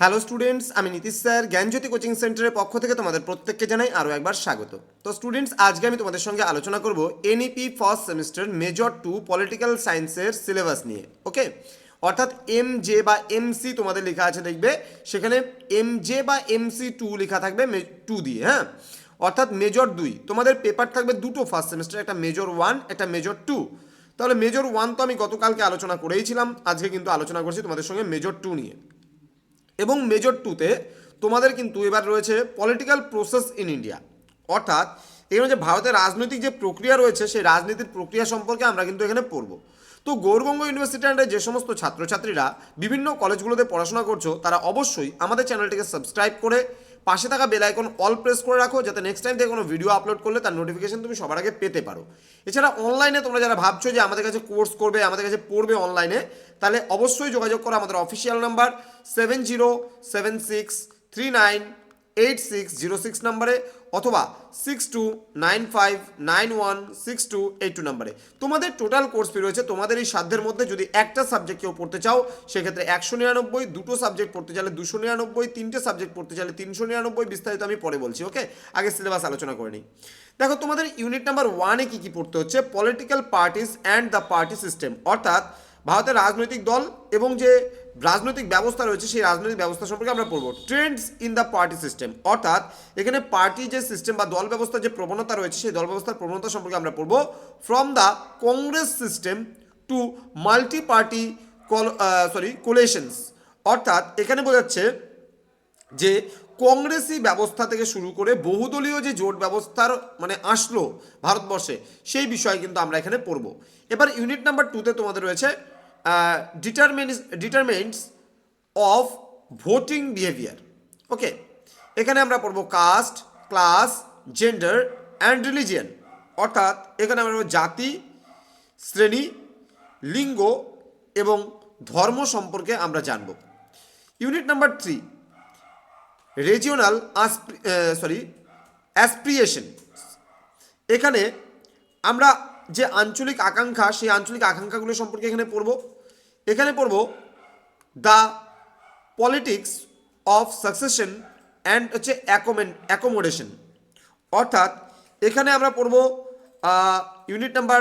Hello students আমি Nitish sir, জ্ঞানজ্যোতি coaching সেন্টারের পক্ষ থেকে তোমাদের প্রত্যেককে জানাই আরও একবার স্বাগত। তো স্টুডেন্টস আজকে আমি তোমাদের সঙ্গে আলোচনা করব NEP first semester major two political সায়েন্সের সিলেবাস নিয়ে ওকে অর্থাৎ এম জে বা এম সি তোমাদের লেখা আছে, দেখবে? সেখানে এম জে বা এমসি টু লেখা থাকবে টু দিয়ে হ্যাঁ? অর্থাৎ মেজর দুই। তোমাদের পেপার থাকবে দুটো ফার্স্ট সেমিস্টার একটা মেজর ওয়ান একটা মেজর টু তাহলে মেজর ওয়ান তো আমি গতকালকে আলোচনা করেইছিলাম আজকে কিন্তু আলোচনা করছি তোমাদের সঙ্গে মেজর টু নিয়ে। এবং মেজর টুতে তোমাদের কিন্তু এবার রয়েছে পলিটিক্যাল প্রসেস ইন ইন্ডিয়া অর্থাৎ এখানে যে ভারতের রাজনৈতিক যে প্রক্রিয়া রয়েছে, সেই রাজনীতির প্রক্রিয়া সম্পর্কে আমরা কিন্তু এখানে পড়ব। তো গৌরবঙ্গ ইউনিভার্সিটি যে সমস্ত ছাত্রছাত্রীরা বিভিন্ন কলেজগুলোতে পড়াশোনা করছ, তারা অবশ্যই আমাদের চ্যানেলটিকে সাবস্ক্রাইব করে পাশে থাকা বেল আইকন অল প্রেস করে রাখো, যাতে নেক্সট টাইম থেকে কোনো ভিডিও আপলোড করলে তার নোটিফিকেশন তুমি সবার আগে পেতে পারো। এছাড়া অনলাইনে তোমরা যারা ভাবছ যে আমাদের কাছে কোর্স করবে, আমাদের কাছে পড়বে অনলাইনে তাহলে অবশ্যই যোগাযোগ করো আমাদের official number seven zero seven six three nine eight six zero six নাম্বারে অথবা six two nine five nine one six two eight two নাম্বারে। তোমাদের টোটাল কোর্স ফি রয়েছে, তোমাদের এই সাধ্যের মধ্যে যদি একটা সাবজেক্ট কেউ পড়তে চাও, সেক্ষেত্রে একশো নিরানব্বই, দুটো সাবজেক্ট পড়তে চাইলে দুশো নিরানব্বই, তিনটে সাবজেক্ট পড়তে চাইলে তিনশো নিরানব্বই, বিস্তারিত আমি পরে বলছি ওকে আগে সিলেবাস আলোচনা করে নিই। দেখো, তোমাদের ইউনিট নাম্বার ওয়ানে কী কী পড়তে হচ্ছে? Political parties and the party system অর্থাৎ ভারতের রাজনৈতিক দল এবং যে রাজনৈতিক ব্যবস্থা রয়েছে, সেই রাজনৈতিক ব্যবস্থা সম্পর্কে আমরা পড়ব। Trends in the party system অর্থাৎ এখানে পার্টি যে সিস্টেম বা দল ব্যবস্থার যে প্রবণতা রয়েছে, সেই দল ব্যবস্থার প্রবণতা সম্পর্কে আমরা পড়ব। From the Congress system to multi party coal sorry coalitions অর্থাৎ এখানে বোঝাচ্ছে যে কংগ্রেসি ব্যবস্থা থেকে শুরু করে বহুদলীয় যে জোট ব্যবস্থার মানে আসলো ভারতবর্ষে, সেই বিষয়ে কিন্তু আমরা এখানে পড়ব। এবার ইউনিট নাম্বার টুতে তোমাদের রয়েছে determinants determinants of voting behaviour okay এখানে আমরা পড়ব caste class gender and religion অর্থাৎ এখানে আমরা জাতি, শ্রেণি, লিঙ্গ এবং ধর্ম সম্পর্কে আমরা জানব। Unit number three regional sorry aspiration এখানে আমরা যে আঞ্চলিক আকাঙ্ক্ষা, সেই আঞ্চলিক আকাঙ্ক্ষাগুলো সম্পর্কে এখানে পড়ব। এখানে পড়ব the politics of succession and হচ্ছে অ্যাকোমেন, অ্যাকোমোডেশন। অর্থাৎ এখানে আমরা পড়ব ইউনিট নাম্বার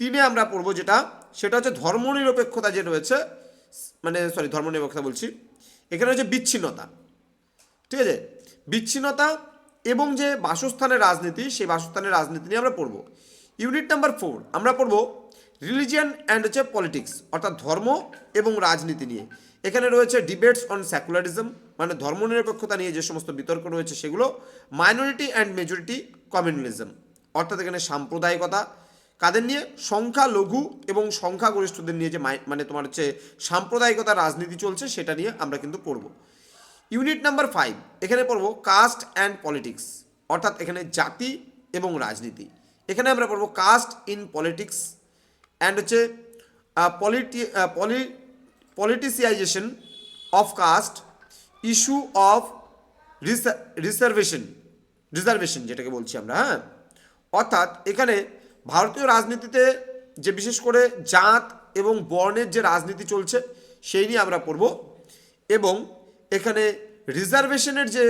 তিনে আমরা পড়ব যেটা, সেটা হচ্ছে ধর্মনিরপেক্ষতা যে রয়েছে মানে সরি, ধর্মনিরপেক্ষতা বলছি, এখানে হচ্ছে বিচ্ছিন্নতা। ঠিক আছে? বিচ্ছিন্নতা এবং যে বাসস্থানের রাজনীতি, সেই বাসস্থানের রাজনীতি নিয়ে আমরা পড়ব। ইউনিট নাম্বার ফোর, আমরা পড়ব রিলিজিয়ান অ্যান্ড হচ্ছে পলিটিক্স অর্থাৎ ধর্ম এবং রাজনীতি নিয়ে। এখানে রয়েছে ডিবেটস অন সেকুলারিজম মানে ধর্মনিরপেক্ষতা নিয়ে যে সমস্ত বিতর্ক রয়েছে সেগুলো মাইনরিটি অ্যান্ড মেজরিটি কমিউনালিজম অর্থাৎ এখানে সাম্প্রদায়িকতা। কাদের নিয়ে? সংখ্যা, লঘু এবং সংখ্যাগরিষ্ঠদের নিয়ে যে মানে তোমার হচ্ছে সাম্প্রদায়িকতা, রাজনীতি চলছে সেটা নিয়ে আমরা কিন্তু পড়ব। ইউনিট নাম্বার ফাইভ এখানে পড়ব কাস্ট অ্যান্ড পলিটিক্স অর্থাৎ এখানে জাতি এবং রাজনীতি। এখানে আমরা পড়ব কাস্ট ইন পলিটিক্স অ্যান্ড হচ্ছে polity poly politicisation of caste issue of reservation reservation যেটাকে বলছি আমরা হ্যাঁ? অর্থাৎ এখানে ভারতীয় রাজনীতিতে যে বিশেষ করে জাত এবং বর্ণের যে রাজনীতি চলছে, সেই নিয়ে আমরা পড়ব। এবং এখানে রিজার্ভেশনের যে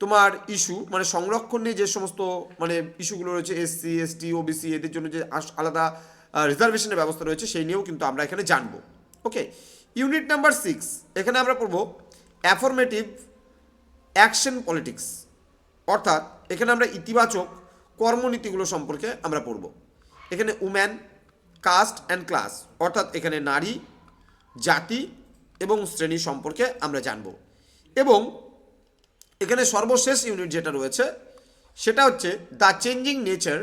তোমার ইস্যু মানে সংরক্ষণ নিয়ে যে সমস্ত মানে ইস্যুগুলো রয়েছে এসসি এসটি ওবিসি এদের জন্য যে আলাদা রিজার্ভেশনের ব্যবস্থা রয়েছে, সেই নিয়েও কিন্তু আমরা এখানে জানব। ওকে ইউনিট নাম্বার সিক্স এখানে আমরা পড়ব অ্যাফরমেটিভ অ্যাকশন পলিটিক্স অর্থাৎ এখানে আমরা ইতিবাচক কর্মনীতিগুলো সম্পর্কে আমরা পড়ব। এখানে উম্যান কাস্ট অ্যান্ড ক্লাস অর্থাৎ এখানে নারী, জাতি এবং শ্রেণি সম্পর্কে আমরা জানব। এবং এখানে সর্বশেষ ইউনিট যেটা রয়েছে, সেটা হচ্ছে the changing nature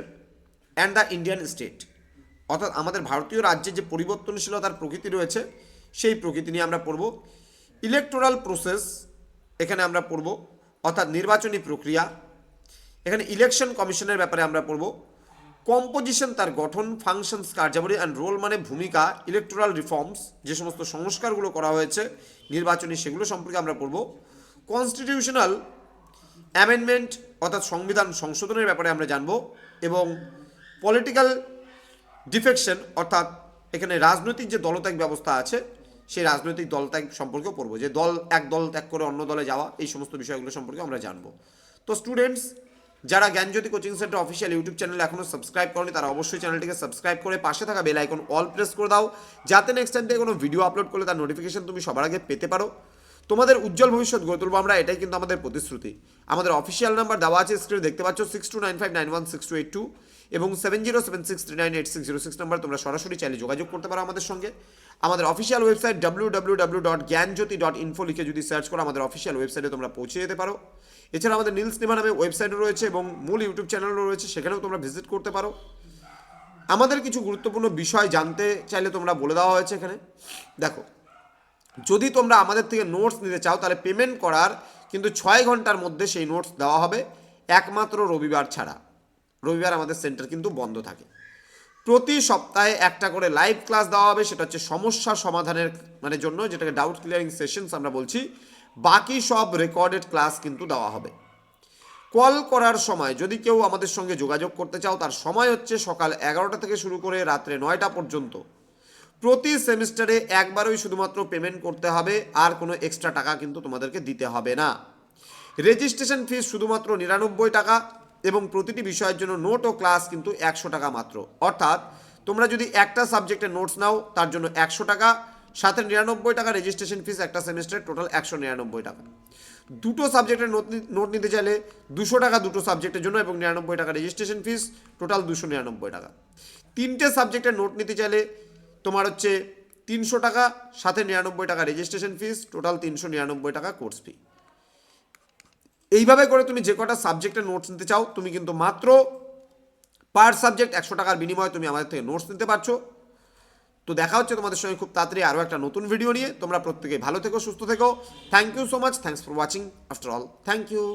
and the Indian state অর্থাৎ আমাদের ভারতীয় রাজ্যে যে পরিবর্তনশীলতার প্রকৃতি রয়েছে, সেই প্রকৃতি নিয়ে আমরা পড়ব। ইলেকটোরাল প্রসেস এখানে আমরা পড়ব, অর্থাৎ নির্বাচনী প্রক্রিয়া। এখানে ইলেকশন কমিশনের ব্যাপারে আমরা পড়ব। কম্পোজিশন তার গঠন ফাংশনস কার্যাবলী অ্যান্ড রোল মানে ভূমিকা ইলেকটোরাল রিফর্মস যে সমস্ত সংস্কারগুলো করা হয়েছে, নির্বাচনী সেগুলো সম্পর্কে আমরা পড়ব। কনস্টিটিউশনাল অ্যামেন্ডমেন্ট অর্থাৎ সংবিধান সংশোধনের ব্যাপারে আমরা জানব এবং পলিটিক্যাল ডিফেকশন, অর্থাৎ এখানে রাজনৈতিক যে দলত্যাগ ব্যবস্থা আছে, সেই রাজনৈতিক দল ত্যাগ সম্পর্কেও পড়ব। যে দল, এক দল ত্যাগ করে অন্য দলে যাওয়া, এই সমস্ত বিষয়গুলো সম্পর্কে আমরা জানব। তো স্টুডেন্টস যারা Gyanjyoti coaching centre official YouTube channel এখনও সাবস্ক্রাইব করনি, তারা অবশ্যই চ্যানেলটিকে সাবস্ক্রাইব করে পাশে থাকা বেল আইকন অল প্রেস করে দাও। যাতে নেক্সট টাইম থেকে কোনো ভিডিও আপলোড করলে তার নোটিফিকেশন তুমি সবার আগে পেতে পারো। তোমাদের উজ্জ্বল ভবিষ্যৎ গড়ে তুলবো আমরা, এটাই কিন্তু আমাদের প্রতিশ্রুতি। আমাদের অফিসিয়াল নাম্বার দেওয়া আছে স্ক্রিনে দেখতে পাচ্ছ six two nine five nine one six two eight two এবং seven zero seven six three nine eight six zero six number তোমরা সরাসরি চাইলে যোগাযোগ করতে পারো আমাদের সঙ্গে। আমাদের official website W W W dot Gyanjyoti dot info লিখে যদি সার্চ করো, আমাদের অফিসিয়াল ওয়েবসাইটে তোমরা পৌঁছে যেতে পারো। এছাড়া আমাদের নীলস নিমা নামে ওয়েবসাইটও রয়েছে এবং মূল ইউটিউব চ্যানেলও রয়েছে, সেখানেও তোমরা ভিজিট করতে পারো। আমাদের কিছু গুরুত্বপূর্ণ বিষয় জানতে চাইলে তোমরা বলে দেওয়া হয়েছে এখানে। দেখো যদি তোমরা আমাদের থেকে নোটস নিতে চাও, তাহলে পেমেন্ট করার কিন্তু ছয় ঘণ্টার মধ্যে সেই নোটস দেওয়া হবে। একমাত্র রবিবার ছাড়া। রবিবার আমাদের সেন্টার কিন্তু বন্ধ থাকে। প্রতি সপ্তাহে একটা করে লাইভ ক্লাস দেওয়া হবে, সেটা হচ্ছে সমস্যা সমাধানের মানে জন্য যেটাকে ডাউট ক্লিয়ারিং সেশনস আমরা বলছি। বাকি সব রেকর্ডেড ক্লাস কিন্তু দেওয়া হবে। কল করার সময় যদি কেউ আমাদের সঙ্গে যোগাযোগ করতে চাও, তার সময় হচ্ছে সকাল এগারোটা থেকে শুরু করে রাত্রে নয়টা পর্যন্ত। প্রতি সেমিস্টারে একবারই শুধুমাত্র পেমেন্ট করতে হবে, আর কোনো এক্সট্রা টাকা কিন্তু তোমাদেরকে দিতে হবে না। রেজিস্ট্রেশন ফিস শুধুমাত্র নিরানব্বই টাকা এবং প্রতিটি বিষয়ের জন্য নোট ও ক্লাস কিন্তু একশো টাকা মাত্র। অর্থাৎ, তোমরা যদি একটা সাবজেক্টের নোটস নাও, তার জন্য একশো টাকা, সাথে নিরানব্বই টাকা রেজিস্ট্রেশন ফিস একটা সেমিস্টারে টোটাল একশো নিরানব্বই টাকা। দুটো সাবজেক্টের নোট নিতে চাইলে দুশো টাকা দুটো সাবজেক্টের জন্য এবং নিরানব্বই টাকা রেজিস্ট্রেশন ফিস টোটাল দুশো নিরানব্বই টাকা। তিনটে সাবজেক্টের নোট নিতে চাইলে তোমার হচ্ছে তিনশো টাকা, সাথে নিরানব্বই টাকা রেজিস্ট্রেশন ফিস টোটাল তিনশো নিরানব্বই টাকা কোর্স ফি এইভাবে করে তুমি যে কটা সাবজেক্টের নোটস নিতে চাও, তুমি কিন্তু মাত্র পার সাবজেক্ট একশো টাকার বিনিময়ে তুমি আমাদের থেকে নোটস নিতে পারছ। তো দেখা হচ্ছে তোমাদের সঙ্গে খুব তাড়াতাড়ি আরও একটা নতুন ভিডিও নিয়ে। তোমরা প্রত্যেকে ভালো থেকো, সুস্থ থেকো। Thank you so much thanks for watching after all thank you